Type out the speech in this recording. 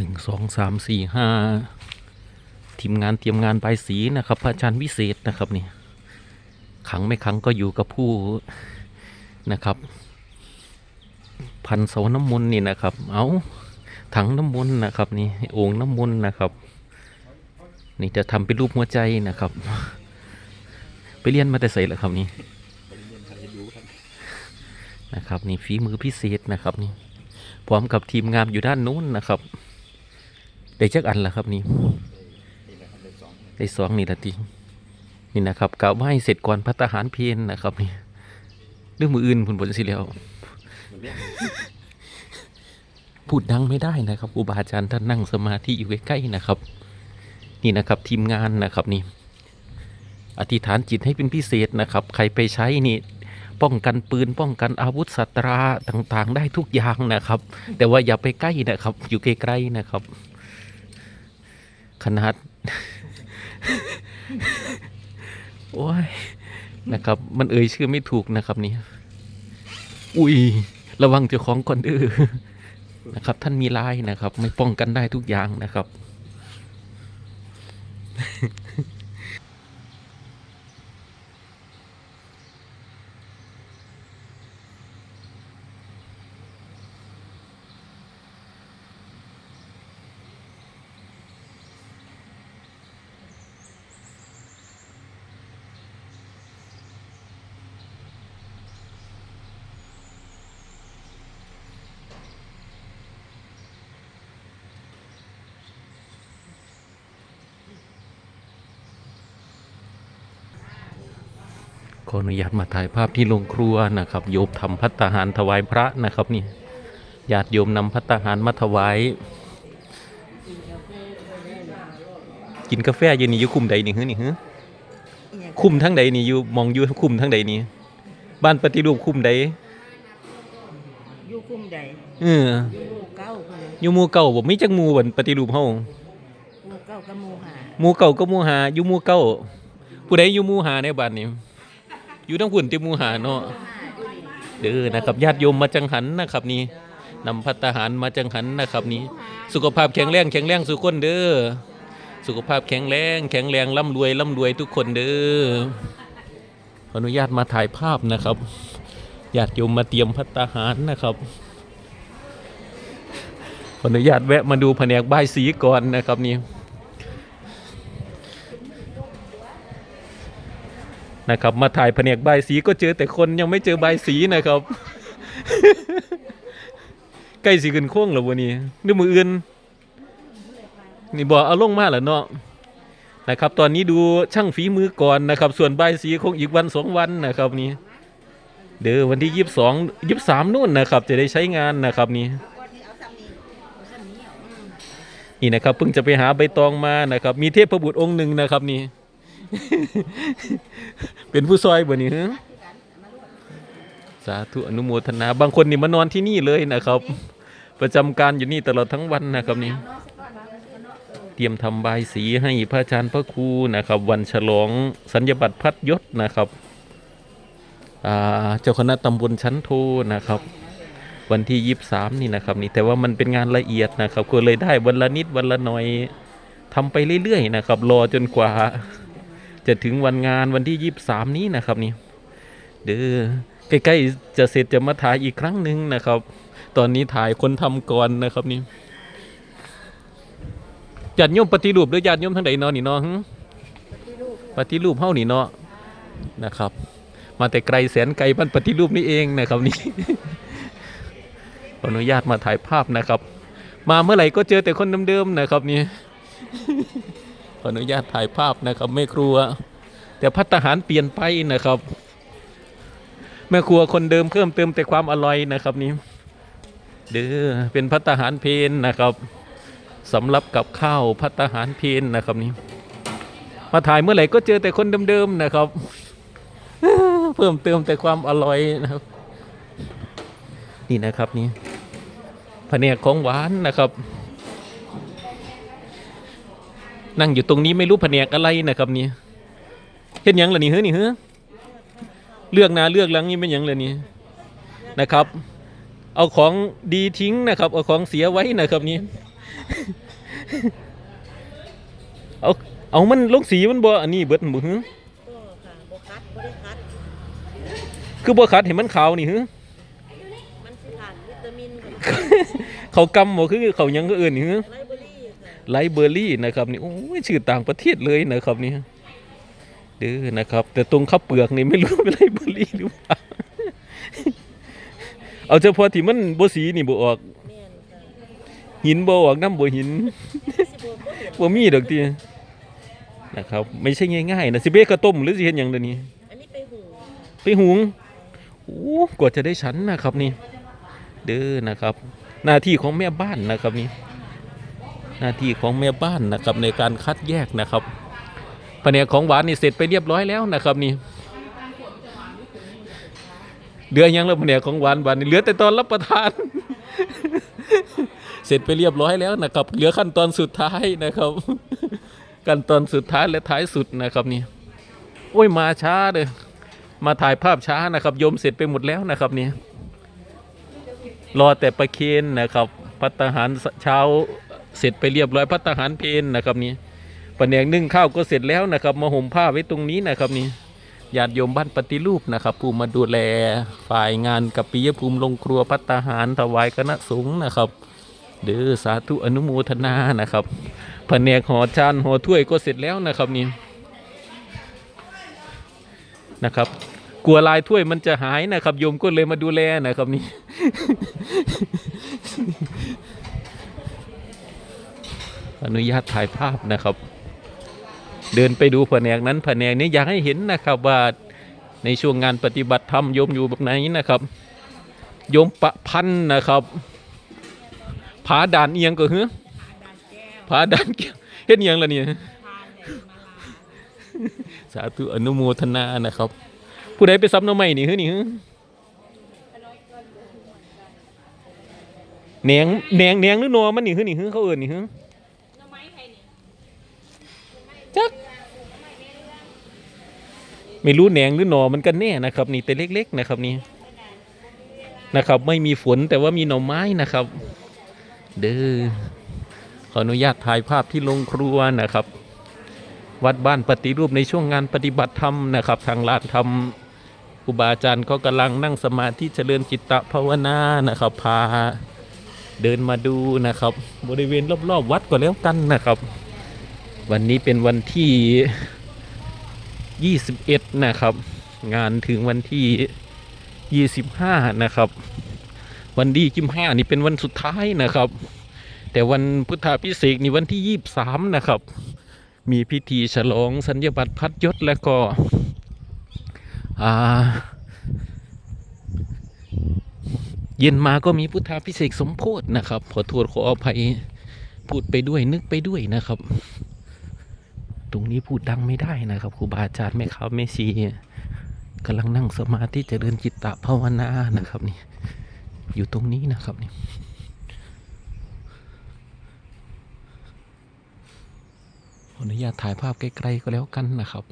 หนึ่งสองสามสี่ห้าทีมงานเตรียมงานใบายสีนะครับ พระอาจารย์วิเศษนะครับนี่ขังไม่ขังก็อยู่กับผู้นะครับ พันเสาน้ำมนต์นี่นะครับ เอาถังน้ำมนต์นะครับนี่โอ่งน้ำมนต์นะครับ นี่จะทำเป็นรูปหัวใจนะครับ ไปเรียนมาแต่ใส่ล้วครับนี่นะครับนี่ฝีมือพิเศษนะครับนี่พร้อมกับทีมงานอยู่ด้านนู้นนะครับ ได้จักอันละครับนี่ได้สองนี่ละทีนี่นะครับกล่าวว่าให้เสร็จก่อนพัฒหารเพลนนะครับนี่เรื่องมืออื่นผลผลสิแล้ว พูดดังไม่ได้นะครับครูบาอาจารย์ท่านนั่งสมาธิอยู่ใกล้ๆนะครับ นี่นะครับทีมงานนะครับนี่อธิษฐานจิตให้เป็นพิเศษนะครับ ใครไปใช้นี่ป้องกันปืนป้องกันอาวุธสัตราต่างๆ ได้ทุกอย่างนะครับ แต่ว่าอย่าไปใกล้นะครับ อยู่ไกลๆนะครับ ขนาดโอ้ยนะครับ มันเอ่ยชื่อไม่ถูกนะครับนี่อุ้ย ระวังเจ้าของก่อนเด้อนะครับ ท่านมีลายนะครับ ไม่ป้องกันได้ทุกอย่างนะครับ ขออนุญาตมาถ่ายภาพที่โรงครัวนะครับ โยมทำพัตตาหารถวายพระนะครับนี่ญาติโยมนำพัตตาหารมาถวายกินกาแฟเย็นนี่อยู่คุมใดนี่ฮึนี่ฮึคุมทั้งใดนี่อยู่มองอยู่คุมทั้งใดนี่บ้านปฏิรูปคุมใดอยู่คุมใดเอออยู่หมู่เก้าคนน่ะอยู่หมู่เก่าบ่มีจักหมู่บ่ปฏิรูปเฮาหมู่เก้ากับหมู่ห้าหมู่เก่าก็หมู่หาอยู่หมู่เก่าผู้ใดอยู่หมู่หาในบ้านนี่ อยู่ทั้งพุ่นที่หมู่หาเนาะเด้อนะครับญาติโยมมาจังหันนะครับนี่นำพัตตาหารมาจังหันนะครับนี่สุขภาพแข็งแรงแข็งแรงสุขคนเด้อสุขภาพแข็งแรงแข็งแรงร่ำรวยร่ำรวยทุกคนเด้อขออนุญาตมาถ่ายภาพนะครับญาติโยมมาเตรียมพัตตาหารนะครับขออนุญาตแวะมาดูแผนกบายสีก่อนนะครับนี่ นะครับ มาถ่ายแผนกบสีก็เจอแต่คนยังไม่เจอใบสีนะครับใกล้สีขึ้นโค้งแล้ววันนี้ด้วยมืออื่นนี่บอกเอาลงมาแล้วเนาะนะครับ ตอนนี้ดูช่างฝีมือก่อนนะครับ ส่วนใบสีคงอีกวันสองวันนะครับนี่เด้อวันที่ยี่สิบสองยี่สิบสามนู่นนะครับ จะได้ใช้งานนะครับนี่นี่นะครับเพิ่งจะไปหาใบตองมานะครับ มีเทพบุตรองค์หนึ่งนะครับนี่ เป็นผู้ซอยบ่นี่ฮะสาธุอนุโมทนา บางคนนี่มานอนที่นี่เลยนะครับ ประจำการอยู่นี่ตลอดทั้งวันนะครับนี่เตรียมทำบายสีให้พระอาจารย์พระครูนะครับ วันฉลองสัญญบัตรพัดยศนะครับเจ้าคณะตำบลชั้นโทนะครับ วันที่ยี่สามนี่นะครับ นี่แต่ว่ามันเป็นงานละเอียดนะครับก็เลยได้วันละนิดวันละหน่อยทำไปเรื่อยๆนะครับ รอจนกว่า จะถึงวันงานวันที่ยี่สามนี้นะครับนี่เด้อใกล้ๆจะเสร็จจะมาถ่ายอีกครั้งหนึ่งนะครับ ตอนนี้ถ่ายคนทำก่อนนะครับนี่ญาติโยมปฏิรูปหรือญาติโยมทั้งใดเนาะนี่เนาะปฏิรูปเฮานี่เนาะนะครับ มาแต่ไกลแสนไกลบ้านปฏิรูปนี่เองนะครับนี่ขออนุญาตมาถ่ายภาพนะครับ มาเมื่อไหร่ก็เจอแต่คนเดิมๆนะครับนี่ขออนุญาตถ่ายภาพนะครับแม่ครัว แต่พัฒหารเปลี่ยนไปนะครับ แม่ครัวคนเดิมเพิ่มเติมแต่ความอร่อยนะครับนี่เด้อเป็นพัฒหารเพนนะครับสำหรับกับข้าวพัตตาหารเพนนะครับนี่มาถ่ายเมื่อไหร่ก็เจอแต่คนเดิมๆนะครับ เพิ่มเติมแต่ความอร่อยนะครับ นี่นะครับนี่แผนกของหวานนะครับนั่งอยู่ตรงนี้ไม่รู้แผนกอะไรนะครับนี่ เห็นยังล่ะนี่เฮ้ยนี่เฮ้ยเลือกหนาเลือกหลังนี่เป็นหยังล่ะนี่นะครับ เอาของดีทิ้งนะครับ เอาของเสียไว้นะครับนี่ เอาเอามันลงสีมันบ่อันนี้เบิดบ่ฮึก็ค่ะบ่คัดบ่ได้คัด คือบ่คัดเห็นมันขาวนี่ฮึมันสิผ่านวิตามินกับเขากำบ่คือเขาหยังก็เอื่นนี่ฮึไลเบอรี่ค่ะไลเบอรี่นะครับนี่โอ้ยชื่อต่างประเทศเลยนะครับนี่ เด้อนะครับ แต่ตรงข้าวเปลือกนี่ไม่รู้เป็นไลเบอรี่หรือเปล่าเอาเฉพาะที่มันบ่สีนี่บ่ออก หินบ่ออกน้ำบ่หินบ่บ่ห็นบ่มีดอกตินะครับ ไม่ใช่ง่ายๆนะสิเบกข้าวต้มหรือสิเฮ็ดหยังเดี๋ยวนี้อันนี้ไปหูค่ะไปหุงโอ้กว่าจะได้ฉันนะครับนี่ เด้อนะครับ หน้าที่ของแม่บ้านนะครับนี่หน้าที่ของแม่บ้านนะครับในการคัดแยกนะครับ แผนกของหวานนี่เสร็จไปเรียบร้อยแล้วนะครับนี่เหลือยังแล้วแผนกของหวานหวานนี่เหลือแต่ตอนรับประทาน เสร็จไปเรียบร้อยแล้วนะครับ เหลือขั้นตอนสุดท้ายนะครับ ขั้นตอนสุดท้ายและท้ายสุดนะครับนี่โอ้ยมาช้าเลยมาถ่ายภาพช้านะครับโยมเสร็จไปหมดแล้วนะครับนี่รอแต่ประเคนนะครับพัตตาหารเช้าเสร็จไปเรียบร้อยพัตตาหารเพนนะครับนี่ ปนแหนงนึ่งข้าวก็เสร็จแล้วนะครับ มาห่มผ้าไว้ตรงนี้นะครับนี่ญาติโยมบ้านปฏิรูปนะครับ ผู้มาดูแลฝ่ายงานกับปิยภูมิลงครัวพัตตาหารถวายคณะสงฆ์นะครับเด้อสาธุอนุโมทนานะครับแผนกห่อจานห่อถ้วยก็เสร็จแล้วนะครับนี่นะครับ กลัวลายถ้วยมันจะหายนะครับ โยมก็เลยมาดูแลนะครับนี่อนุญาตถ่ายภาพนะครับ เดินไปดูแผนกนั้นแผนกนี้อยากให้เห็นนะครับว่าในช่วงงานปฏิบัติธรรมโยมอยู่แบบไหนนะครับโยมประพันธ์นะครับผาด่านเอียงก็หือผาด่านแก้วเฮ็ดเอียงละเนี่ยสาธุอนุโมทนานะครับ ผู้ใดไปซับน้ำใหม่นี่คือนี่คือแหนงแหนงแหนงหรือหนอมันนี่คือนี่คือเขาเอิ้นนี่คือ จักไม่รู้แหนงหรือหนอมันกันแน่นะครับ นี่แต่เล็ก ๆ นะครับนี่นะครับ ไม่มีฝนแต่ว่ามีหน่อไม้นะครับ เด้อขออนุญาตถ่ายภาพที่โรงครัวนะครับ วัดบ้านปฏิรูปในช่วงงานปฏิบัติธรรมนะครับ ทางลานธรรมครูบาอาจารย์ก็กำลังนั่งสมาธิเจริญจิตตภาวนานะครับ พาเดินมาดูนะครับ บริเวณรอบๆวัดก็แล้วกันนะครับ วันนี้เป็นวันที่ 21 นะครับ งานถึงวันที่ 25 นะครับ วันดีกิมห้านี่เป็นวันสุดท้ายนะครับ แต่วันพุทธาพิเศษนี่วันที่ 23 นะครับ มีพิธีฉลองสัญญบัตรพัดยศแล้วก็เย็นมาก็มีพุทธาพิเศษสมโพธนะครับ ขอโทษขออภัยพูดไปด้วยนึกไปด้วยนะครับ ตรงนี้พูดดังไม่ได้นะครับครูบาอาจารย์แม่ขาแม่ชีกำลังนั่งสมาธิเจริญจิตตภาวนานะครับนี่อยู่ตรงนี้นะครับนี่ขออนุญาตถ่ายภาพใกล้ๆก็แล้วกันนะครับ